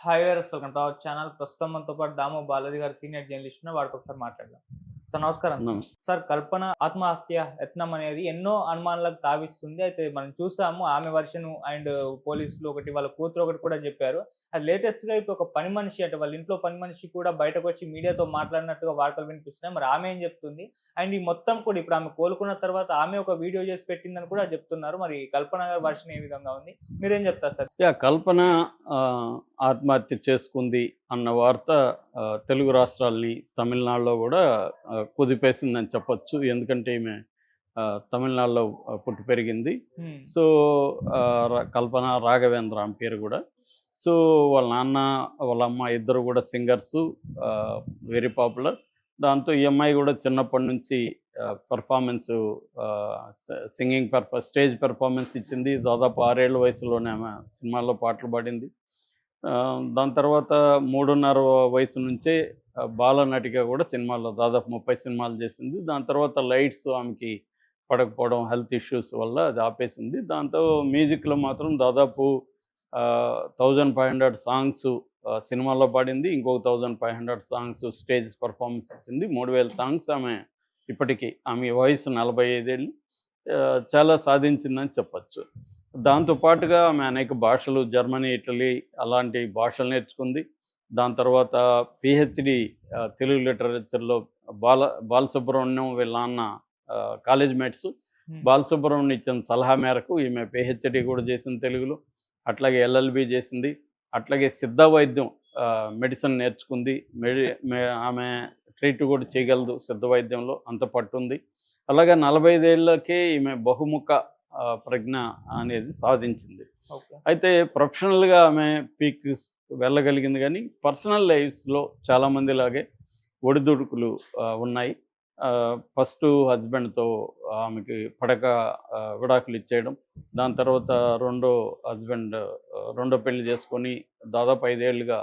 Hi viewers welcome to our channel ప్రస్తుతం మనతో పాటు దామో బాలాజీ గారు సీనియర్ జర్నలిస్ట్. వారితో ఒకసారి మాట్లాడదాం. సార్ నమస్కారం. సార్ కల్పన ఆత్మహత్య యత్నం అనేది ఎన్నో అనుమానాలకు తావిస్తుంది. అయితే మనం చూసాము ఆమె వర్షన్ అండ్ పోలీసులు ఒకటి వాళ్ళ కూతురు ఒకటి కూడా చెప్పారు. అది లేటెస్ట్గా ఇప్పుడు ఒక పని మనిషి అంటే వాళ్ళ ఇంట్లో పని మనిషి కూడా బయటకు వచ్చి మీడియాతో మాట్లాడినట్టుగా వార్తలు వినిపిస్తున్నాయి. మరి ఆమె ఏం చెప్తుంది? అండ్ ఈ మొత్తం కూడా ఇప్పుడు ఆమె కోలుకున్న తర్వాత ఆమె ఒక వీడియో చేసి పెట్టిందని కూడా చెప్తున్నారు. మరి కల్పన గారి వర్షన్ ఏ విధంగా ఉంది? మీరేం చెప్తారు సార్? యా కల్పన ఆత్మహత్య చేసుకుంది అన్న వార్త తెలుగు రాష్ట్రాల్ని తమిళనాడులో కూడా కుదిపేసిందని చెప్పొచ్చు. ఎందుకంటే ఈమె తమిళనాడులో పుట్టి పెరిగింది. సో కల్పన రాఘవేంద్ర ఆమె పేరు కూడా. సో వాళ్ళ నాన్న వాళ్ళ అమ్మ ఇద్దరు కూడా సింగర్స్ వెరీ పాపులర్ దాంతో ఈ అమ్మాయి కూడా చిన్నప్పటి నుంచి పర్ఫార్మెన్స్ సింగింగ్ పర్ఫ స్టేజ్ పెర్ఫార్మెన్స్ ఇచ్చింది. దాదాపు ఆరేళ్ళ వయసులోనే ఆమె సినిమాల్లో పాటలు పాడింది. దాని తర్వాత మూడున్నర వయసు నుంచే ఆ, బాల నటిగా కూడా సినిమాల్లో దాదాపు ముప్పై సినిమాలు చేసింది. దాని తర్వాత లైట్స్ ఆమెకి పడకపోవడం హెల్త్ ఇష్యూస్ వల్ల అది ఆపేసింది. దాంతో మ్యూజిక్లో మాత్రం దాదాపు థౌజండ్ ఫైవ్ హండ్రెడ్ సాంగ్స్ సినిమాల్లో పాడింది. ఇంకొక thousand five hundred songs stage performance ఇచ్చింది. మూడు వేల సాంగ్స్ ఆమె ఇప్పటికీ ఆమె వయసు నలభై ఐదేళ్ళు చాలా సాధించిందని చెప్పచ్చు. దాంతోపాటుగా ఆమె అనేక భాషలు జర్మనీ ఇటలీ అలాంటి భాషలు నేర్చుకుంది. దాని తర్వాత పిహెచ్డి తెలుగు లిటరేచర్లో బాల బాలసుబ్రహ్మణ్యం వీళ్ళ నాన్న కాలేజ్ మేట్స్ హ్మ్. బాలసుబ్రహ్మణ్యం ఇచ్చిన సలహా మేరకు ఈమె పిహెచ్డి కూడా చేసింది తెలుగులో అట్లాగే ఎల్ఎల్బి చేసింది అట్లాగే సిద్ధ వైద్యం మెడిసిన్ నేర్చుకుంది మెడి ఆమె ట్రీట్ కూడా చేయగలదు సిద్ధ వైద్యంలో అంత పట్టుంది. అలాగే నలభై ఐదేళ్ళకే ఈమె బహుముఖ ప్రజ్ఞ అనేది సాధించింది. అయితే ప్రొఫెషనల్గా ఆమె పీక్ వెళ్ళగలిగింది కానీ పర్సనల్ లైఫ్స్లో చాలామంది లాగే ఒడిదుడుకులు ఉన్నాయి. ఫస్ట్ హస్బెండ్తో ఆమెకి పడక విడాకులు ఇచ్చేయడం. దాని తర్వాత రెండో హస్బెండ్ రెండో పెళ్ళి చేసుకొని దాదాపు ఐదేళ్ళుగా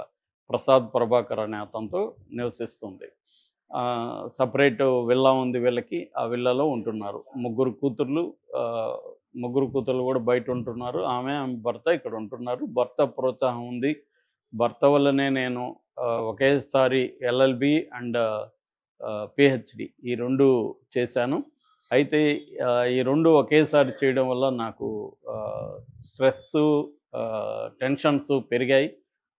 ప్రసాద్ ప్రభాకర్ అనే అతనితో నివసిస్తుంది. సపరేట్ విల్లా ఉంది వీళ్ళకి. ఆ విల్లాలో ఉంటున్నారు. ముగ్గురు కూతుర్లు ముగ్గురు కూతుర్లు కూడా బయట ఉంటున్నారు. ఆమె ఆమె భర్త ఇక్కడ ఉంటున్నారు. భర్త ప్రోత్సాహం ఉంది. భర్త వల్లనే నేను ఒకేసారి ఎల్ఎల్బి అండ్ పిహెచ్డి ఈ రెండు చేశాను. అయితే ఈ రెండు ఒకేసారి చేయడం వల్ల నాకు స్ట్రెస్ టెన్షన్స్ పెరిగాయి.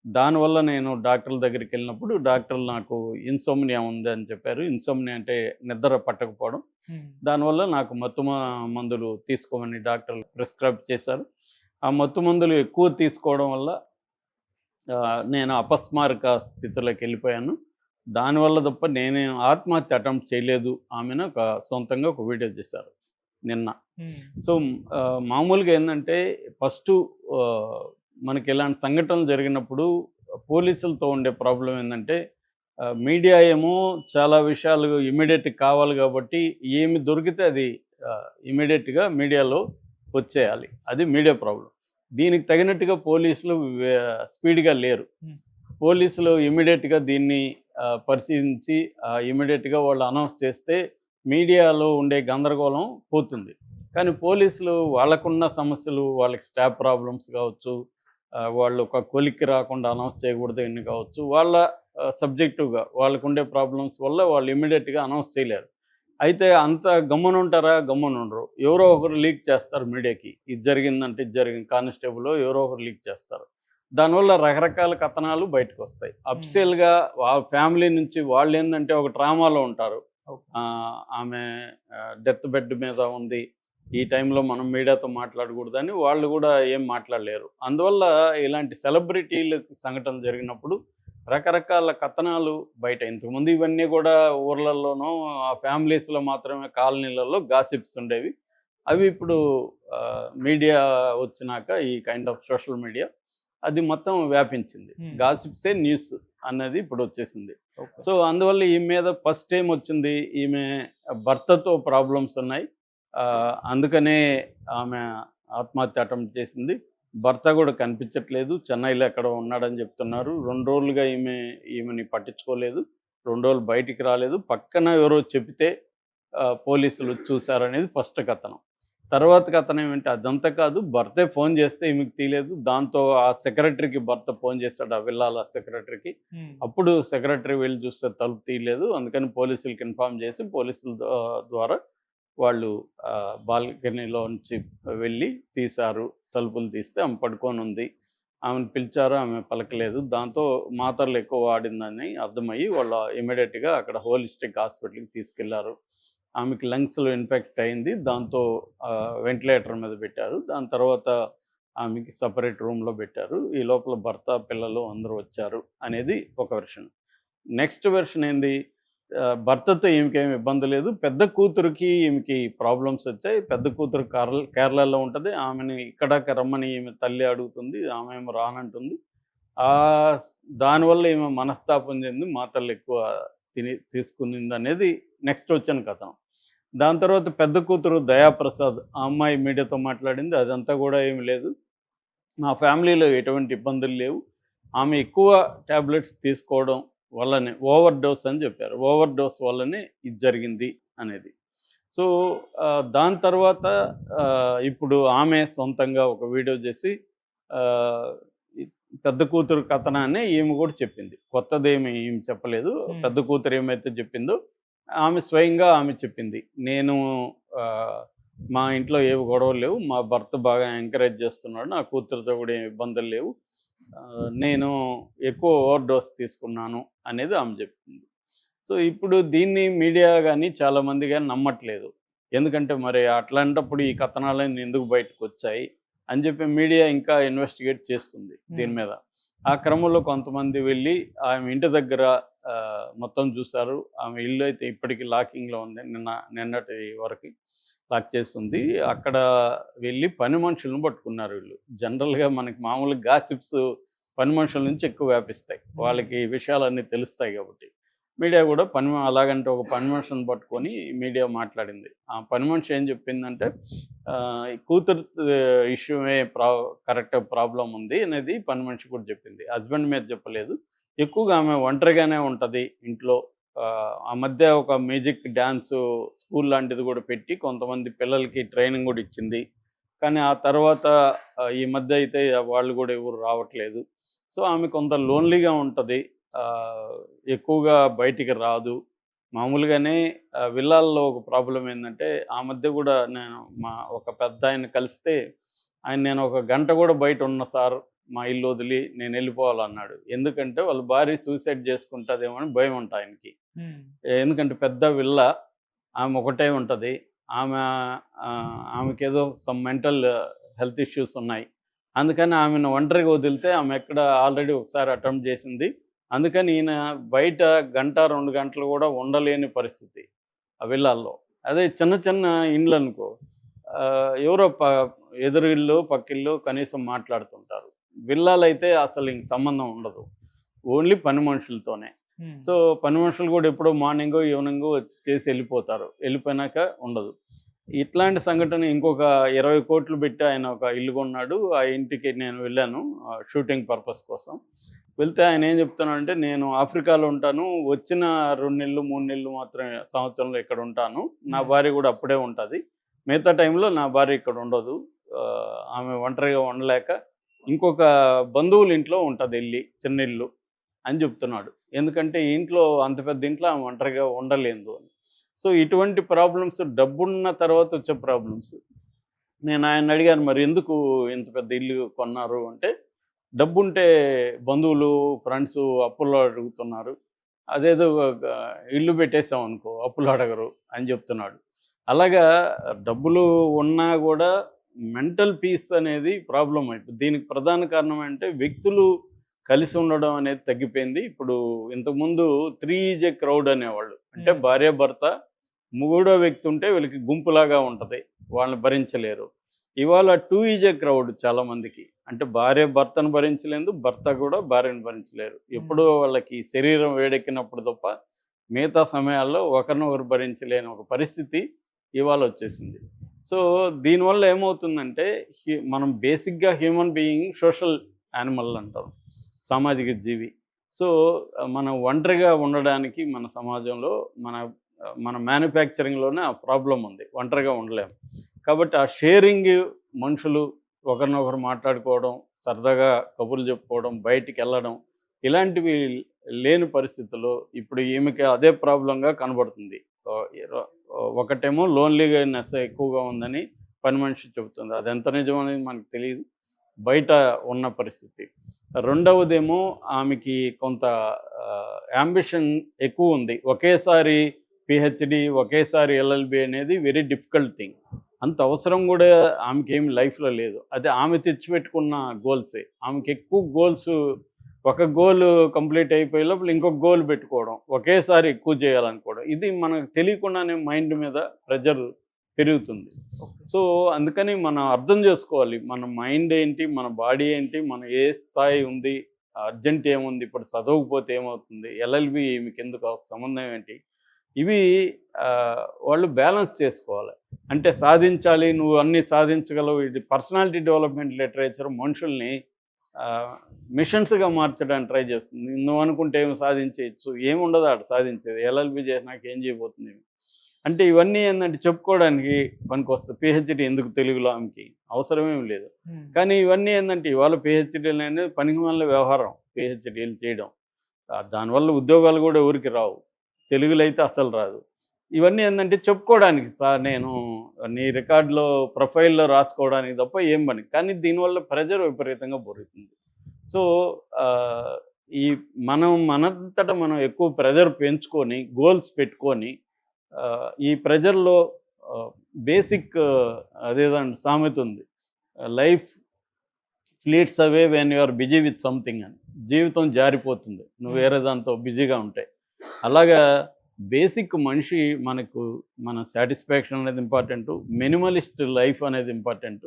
దానివల్ల నేను డాక్టర్ల దగ్గరికి వెళ్ళినప్పుడు డాక్టర్లు నాకు ఇన్సోమ్నియా ఉంది అని చెప్పారు. ఇన్సోమ్నియా అంటే నిద్ర పట్టకపోవడం. దానివల్ల నాకు మత్తు మందులు తీసుకోమని డాక్టర్లు ప్రిస్క్రైబ్ చేశారు. ఆ మత్తు మందులు ఎక్కువ తీసుకోవడం వల్ల నేను అపస్మారక స్థితిలోకి వెళ్ళిపోయాను. దానివల్ల తప్ప నేను ఆత్మహత్య అటెంప్ట్ చేయలేదు. ఆమెను ఒక సొంతంగా ఒక వీడియో చేశారు నిన్న. సో మామూలుగా ఏంటంటే ఫస్ట్ మనకి ఇలాంటి సంఘటనలు జరిగినప్పుడు పోలీసులతో ఉండే ప్రాబ్లం ఏంటంటే మీడియా ఏమో చాలా విషయాలు ఇమీడియట్ కావాలి కాబట్టి ఏమి దొరికితే అది ఇమీడియట్గా మీడియాలో వచ్చేయాలి. అది మీడియా ప్రాబ్లం. దీనికి తగినట్టుగా పోలీసులు స్పీడ్గా లేరు. పోలీసులు ఇమీడియట్గా దీన్ని పరిశీలించి ఇమీడియట్గా వాళ్ళు అనౌన్స్ చేస్తే మీడియాలో ఉండే గందరగోళం పోతుంది. కానీ పోలీసులు వాళ్ళకున్న సమస్యలు వాళ్ళకి స్టాఫ్ ప్రాబ్లమ్స్ కావచ్చు వాళ్ళు ఒక కొలిక్కి రాకుండా అనౌన్స్ చేయకూడదు ఎన్ని కావచ్చు వాళ్ళ సబ్జెక్టివ్గా వాళ్ళకు ఉండే ప్రాబ్లమ్స్ వల్ల వాళ్ళు ఇమీడియట్గా అనౌన్స్ చేయలేరు. అయితే అంత గమ్మున ఉంటారా గమ్మున ఉండరు ఎవరో ఒకరు లీక్ చేస్తారు మీడియాకి. ఇది జరిగిందంటే ఇది జరిగింది. కానిస్టేబుల్ ఎవరో ఒకరు లీక్ చేస్తారు. దానివల్ల రకరకాల కథనాలు బయటకు వస్తాయి అఫ్సియల్గా ఆ ఫ్యామిలీ నుంచి వాళ్ళు ఏంటంటే ఒక డ్రామాలో ఉంటారు. ఆమె డెత్ బెడ్ మీద ఉంది. ఈ టైంలో మనం మీడియాతో మాట్లాడకూడదని వాళ్ళు కూడా ఏం మాట్లాడలేరు. అందువల్ల ఇలాంటి సెలబ్రిటీలకు సంఘటన జరిగినప్పుడు రకరకాల కథనాలు బయట ఇంతకుముందు ఇవన్నీ కూడా ఊర్లలోనూ ఆ ఫ్యామిలీస్లో మాత్రమే కాలనీలలో గాసిప్స్ ఉండేవి. అవి ఇప్పుడు మీడియా వచ్చినాక ఈ కైండ్ ఆఫ్ సోషల్ మీడియా అది మొత్తం వ్యాపించింది. గాసిప్సే న్యూస్ అన్నది ఇప్పుడు వచ్చేసింది. సో అందువల్ల ఈమె మీద ఫస్ట్ టైం వచ్చింది ఈమె భర్తతో ప్రాబ్లమ్స్ ఉన్నాయి. అందుకనే ఆమె ఆత్మహత్య అటెంప్ట్ చేసింది. భర్త కూడా కనిపించట్లేదు. చెన్నైలో ఎక్కడ ఉన్నాడని చెప్తున్నారు. రెండు రోజులుగా ఈమె ఈమెని పట్టించుకోలేదు. రెండు రోజులు బయటికి రాలేదు. పక్కన ఎవరో చెప్తే ఆ, పోలీసులు చూశారనేది ఫస్ట్ కథనం. తర్వాత కథనం ఏమంటే అదంతా కాదు భర్తే ఫోన్ చేస్తే ఈమెకి తీయలేదు దాంతో ఆ సెక్రటరీకి భర్త ఫోన్ చేశాడు ఆ విల్లాల సెక్రటరీకి. అప్పుడు సెక్రటరీ వెళ్ళి చూస్తే తలుపు తీయలేదు అందుకని పోలీసులకి ఇన్ఫామ్ చేసి పోలీసుల ద్వా- ద్వారా వాళ్ళు బాల్కనీలో నుంచి వెళ్ళి తీశారు తలుపులు తీస్తే ఆమె పడుకొని ఉంది. ఆమెను పిలిచారు ఆమె పలకలేదు. దాంతో మాత్రలు ఎక్కువ వాడిందని అర్థమయ్యి వాళ్ళు ఇమీడియట్గా అక్కడ హోలిస్టిక్ హాస్పిటల్కి తీసుకెళ్ళారు. ఆమెకి లంగ్స్లో ఇన్ఫెక్ట్ అయింది. దాంతో వెంటిలేటర్ మీద పెట్టారు. దాని తర్వాత ఆమెకి సపరేట్ రూమ్లో పెట్టారు. ఈ లోపల భర్త పిల్లలు అందరూ వచ్చారు అనేది ఒక వెర్షన్ నెక్స్ట్ వెర్షన్ ఏంది? భర్తతో ఈమెకేం ఇబ్బంది లేదు. పెద్ద కూతురుకి ఈమెకి ప్రాబ్లమ్స్ వచ్చాయి. పెద్ద కూతురు కేరళ కేరళలో ఉంటుంది. ఆమెని ఇక్కడ రమ్మని ఈమె తల్లి అడుగుతుంది. ఆమె ఏమో రానంటుంది. దానివల్ల ఈమె మనస్తాపం చెంది మాతలు ఎక్కువ తిని తీసుకునింది అనేది నెక్స్ట్ వచ్చిన కథనం. దాని తర్వాత పెద్ద కూతురు దయాప్రసాద్ ఆ అమ్మాయి మీడియాతో మాట్లాడింది. అదంతా కూడా ఏమి లేదు. మా ఫ్యామిలీలో ఎటువంటి ఇబ్బందులు లేవు. ఆమె ఎక్కువ ట్యాబ్లెట్స్ తీసుకోవడం వల్లనే ఓవర్ డోస్ అని చెప్పారు. ఓవర్ డోస్ వల్లనే ఇది జరిగింది అనేది. సో దాని తర్వాత ఇప్పుడు ఆమె సొంతంగా ఒక వీడియో చేసి పెద్ద కూతురు కథనాన్ని ఈమె కూడా చెప్పింది. కొత్తదేమి ఏమి చెప్పలేదు. Hmm. పెద్ద కూతురు ఏమైతే చెప్పిందో ఆమె స్వయంగా ఆమె చెప్పింది. నేను మా ఇంట్లో ఏవి గొడవలు లేవు. మా భర్త బాగా ఎంకరేజ్ చేస్తున్నాడు. నా కూతురుతో కూడా ఏమి ఇబ్బందులు లేవు. నేను ఎక్కువ ఓవర్ డోస్ తీసుకున్నాను అనేది ఆమె చెప్తుంది సో ఇప్పుడు దీన్ని మీడియా కానీ చాలామంది కానీ నమ్మట్లేదు. ఎందుకంటే మరి అట్లాంటప్పుడు ఈ కథనాలన్నీ ఎందుకు బయటకు వచ్చాయి అని చెప్పి మీడియా ఇంకా ఇన్వెస్టిగేట్ చేస్తుంది దీని. మీద. ఆ క్రమంలో కొంతమంది వెళ్ళి ఆమె ఇంటి దగ్గర మొత్తం చూశారు. ఆమె ఇల్లు అయితే ఇప్పటికీ లాకింగ్లో ఉంది. నిన్న నిన్నటి వరకు లాక్ చేస్తుంది. అక్కడ వెళ్ళి పని మనుషులను పట్టుకున్నారు వీళ్ళు. జనరల్గా మనకి మామూలుగా గాసిప్స్ పని మనుషుల నుంచి ఎక్కువ వ్యాపిస్తాయి. వాళ్ళకి విషయాలన్నీ తెలుస్తాయి కాబట్టి. మీడియా కూడా పని అలాగంటే ఒక పని మనిషిని పట్టుకొని మీడియా మాట్లాడింది. ఆ పని మనిషి ఏం చెప్పిందంటే కూతురు ఇష్యూమే ప్రా కరెక్ట్ ప్రాబ్లం ఉంది అనేది పని మనిషి కూడా చెప్పింది. హస్బెండ్ మీద చెప్పలేదు. ఎక్కువగా ఆమె ఒంటరిగానే ఉంటుంది ఇంట్లో. ఆ, మధ్య ఒక మ్యూజిక్ డ్యాన్స్ స్కూల్ లాంటిది కూడా పెట్టి కొంతమంది పిల్లలకి ట్రైనింగ్ కూడా ఇచ్చింది. కానీ ఆ తర్వాత ఈ మధ్య అయితే వాళ్ళు కూడా ఎవరు రావట్లేదు. సో ఆమె కొంత లోన్లీగా ఉంటుంది. ఎక్కువగా బయటికి రాదు. మామూలుగానే విల్లాల్లో ఒక ప్రాబ్లం ఏంటంటే ఆ మధ్య కూడా నేను మా ఒక పెద్ద ఆయన కలిస్తే ఆయన నేను ఒక గంట కూడా బయట ఉన్న సార్. మా ఇల్లు వదిలి నేను వెళ్ళిపోవాలన్నాడు. ఎందుకంటే వాళ్ళ భార్య సూసైడ్ చేసుకుంటుందేమో అని భయం ఉంటుంది ఆయనకి. ఎందుకంటే పెద్ద విల్ల ఆమె ఒకటే ఉంటుంది. ఆమె ఆ, ఆమెకి ఏదో సమ్ మెంటల్ హెల్త్ ఇష్యూస్ ఉన్నాయి. అందుకని ఆమెను ఒంటరిగా వదిలితే ఆమె ఎక్కడ ఆల్రెడీ ఒకసారి అటెంప్ట్ చేసింది. అందుకని ఈయన బయట గంట రెండు గంటలు కూడా ఉండలేని పరిస్థితి ఆ విల్లాల్లో. అదే చిన్న చిన్న ఇండ్లు అనుకో ఎవరో ప ఎదురు ఇల్లు పక్కిల్లు కనీసం మాట్లాడుతుంటారు. విల్లాలు అయితే అసలు ఇంక సంబంధం ఉండదు. ఓన్లీ పని మనుషులతోనే. సో పని మనుషులు కూడా ఎప్పుడో మార్నింగ్ ఈవినింగ్ చేసి వెళ్ళిపోతారు. వెళ్ళిపోయినాక ఉండదు. ఇట్లాంటి సంఘటన ఇంకొక ఇరవై కోట్లు పెట్టి ఆయన ఒక ఇల్లు కొన్నాడు. ఆ ఇంటికి నేను వెళ్ళాను షూటింగ్ పర్పస్ కోసం. వెళ్తే ఆయన ఏం చెప్తున్నాడంటే నేను ఆఫ్రికాలో ఉంటాను. వచ్చిన రెండు నెలలు మూడు నెలలు మాత్రమే సంవత్సరంలో ఇక్కడ ఉంటాను. నా. భార్య కూడా అప్పుడే ఉంటుంది. మిగతా టైంలో నా భార్య ఇక్కడ ఉండదు. ఆమె ఒంటరిగా ఉండలేక ఇంకొక బంధువుల ఇంట్లో ఉంటుంది వెళ్ళి చిన్న ఇల్లు అని చెప్తున్నాడు. ఎందుకంటే ఇంట్లో అంత పెద్ద ఇంట్లో ఆమె ఒంటరిగా ఉండలేదు అని. సో ఇటువంటి ప్రాబ్లమ్స్ డబ్బున్న తర్వాత వచ్చే ప్రాబ్లమ్స్. నేను ఆయన అడిగాను మరి ఎందుకు ఇంత పెద్ద ఇల్లు కొన్నారు? అంటే డబ్బుంటే బంధువులు ఫ్రెండ్స్ అప్పుల్లో అడుగుతున్నారు. అదేదో ఇల్లు పెట్టేసాం అనుకో అప్పులు అడగరు అని చెప్తున్నాడు. అలాగా డబ్బులు ఉన్నా కూడా మెంటల్ పీస్ అనేది ప్రాబ్లం అయిపోయింది దీనికి ప్రధాన కారణం అంటే వ్యక్తులు కలిసి ఉండడం అనేది తగ్గిపోయింది. ఇప్పుడు ఇంతకుముందు త్రీ ఈజ్ ఏ క్రౌడ్ అనేవాళ్ళు. అంటే. భార్య భర్త మూడో వ్యక్తి ఉంటే వీళ్ళకి గుంపులాగా ఉంటుంది. వాళ్ళని భరించలేరు. ఇవాళ టూ ఈజ్ ఏ క్రౌడ్ చాలా మందికి. అంటే భార్య భర్తను భరించలేదు భర్త కూడా భార్యను భరించలేరు. ఎప్పుడో వాళ్ళకి శరీరం వేడెక్కినప్పుడు తప్ప మిగతా సమయాల్లో ఒకరినొకరు భరించలేని ఒక పరిస్థితి ఇవాళ వచ్చేసింది. సో దీనివల్ల ఏమవుతుందంటే హ్యూ- మనం బేసిక్గా హ్యూమన్ బీయింగ్ సోషల్ యానిమల్ అంటాం సామాజిక జీవి. సో మనం ఒంటరిగా ఉండడానికి మన సమాజంలో మన మన మ్యానుఫ్యాక్చరింగ్లోనే ఆ ప్రాబ్లం ఉంది ఒంటరిగా ఉండలేము కాబట్టి ఆ షేరింగ్ మనుషులు ఒకరినొకరు మాట్లాడుకోవడం సరదాగా కబుర్లు చెప్పుకోవడం బయటికి వెళ్ళడం ఇలాంటివి లేని పరిస్థితుల్లో ఇప్పుడు ఈమెకి అదే ప్రాబ్లంగా కనబడుతుంది. ఒకటేమో లోన్లీనెస్ ఎక్కువగా ఉందని పని మనిషి చెబుతుంది. అది ఎంత నిజం అనేది మనకు తెలియదు. బయట ఉన్న పరిస్థితి. రెండవదేమో ఆమెకి కొంత యాంబిషన్ ఎక్కువ ఉంది. ఒకేసారి పిహెచ్డి ఒకేసారి ఎల్ఎల్బి అనేది వెరీ డిఫికల్ట్ థింగ్ అంత అవసరం కూడా ఆమెకి ఏమి లైఫ్లో లేదు. అది ఆమె తెచ్చిపెట్టుకున్న గోల్సే ఆమెకి ఎక్కువ గోల్స్ ఒక గోల్ కంప్లీట్ అయిపోయే లోపల ఇంకొక గోల్ పెట్టుకోవడం ఒకేసారి ఎక్కువ చేయాలనుకోవడం ఇది మనకు తెలియకుండానే మైండ్ మీద ప్రెజర్ పెరుగుతుంది. సో అందుకని మనం అర్థం చేసుకోవాలి మన మైండ్ ఏంటి మన బాడీ ఏంటి మన ఏ స్థాయి ఉంది అర్జెంట్ ఏముంది ఇప్పుడు చదవకపోతే ఏమవుతుంది ఎల్ఎల్బి మీకు ఎందుకు సంబంధం ఏంటి? ఇవి వాళ్ళు బ్యాలెన్స్ చేసుకోవాలి. అంటే సాధించాలి నువ్వు అన్ని సాధించగలవు ఇది పర్సనాలిటీ డెవలప్మెంట్ లిటరేచర్ మనుషుల్ని మిషన్స్గా మార్చడానికి ట్రై చేస్తుంది. నువ్వు అనుకుంటే ఏమి సాధించవచ్చు ఏముండదు ఆడ సాధించేది. ఎల్ఎల్బి చేసినాక ఏం చేయబోతుంది? అంటే ఇవన్నీ ఏంటంటే చెప్పుకోవడానికి పనికి వస్తుంది పిహెచ్డి ఎందుకు తెలుగులో ఆమెకి? అవసరమేం లేదు. కానీ ఇవన్నీ ఏంటంటే ఇవాళ పిహెచ్డీలు అనేది పనికి వల్ల వ్యవహారం. పిహెచ్డీలు చేయడం. దానివల్ల ఉద్యోగాలు కూడా ఊరికి రావు. తెలుగులో అయితే అసలు రాదు. ఇవన్నీ ఏంటంటే చెప్పుకోవడానికి సార్ నేను నీ రికార్డులో ప్రొఫైల్లో రాసుకోవడానికి తప్ప ఏం పని. కానీ దీనివల్ల ప్రెజర్ విపరీతంగా పెరుగుతుంది సో ఈ మనం మనంతటా మనం ఎక్కువ ప్రెజర్ పెంచుకొని గోల్స్ పెట్టుకొని ఈ ప్రెజర్లో బేసిక్ అదేదండి సామెత ఉంది. Life fleets away when you are busy with something అని. జీవితం జారిపోతుంది. నువ్వు వేరే దాంతో బిజీగా ఉంటాయి అలాగా బేసిక్ మనిషి మనకు మన సాటిస్ఫాక్షన్ అనేది ఇంపార్టెంట్ మినిమలిస్ట్ లైఫ్ అనేది ఇంపార్టెంట్.